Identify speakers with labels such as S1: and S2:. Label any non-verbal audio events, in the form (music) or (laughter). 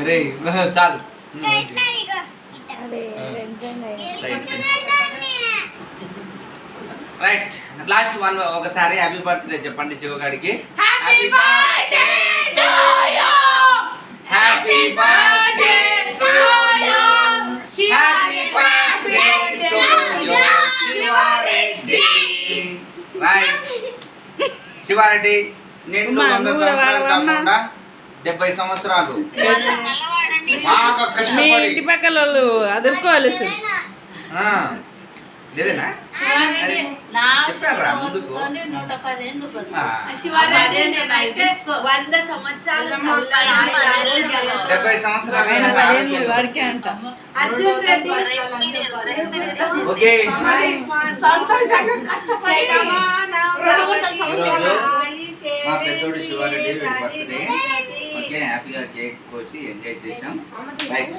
S1: అరే చాలు. Right last one ఒకసారి హ్యాపీ బర్త్డే చెప్పండి శివగాడికి
S2: happy birthday to you!
S1: Happy birthday to you! Happy birthday to you Sivareddy! Right. (laughs) Sivareddy
S2: అమ్మా,
S1: వంద సంవత్సరాలు. కాకుండా డెబ్బై సంవత్సరాలు. బాగా
S2: మీ
S1: కష్టపడి.
S2: ఇంటి పక్కల వాళ్ళు అదుర్కోవాలి
S1: లేదేనా చెప్పారా ముందుకు?
S3: వంద సంవత్సరాలు
S1: డెబ్బై సంవత్సరాలు ఓకే.
S3: సంతోషంగా కష్టపడి.
S1: మా పెద్దోడు శివారెడ్డి ఓకే హ్యాపీగా కేక్ కోసి ఎంజాయ్ చేసాం. రైట్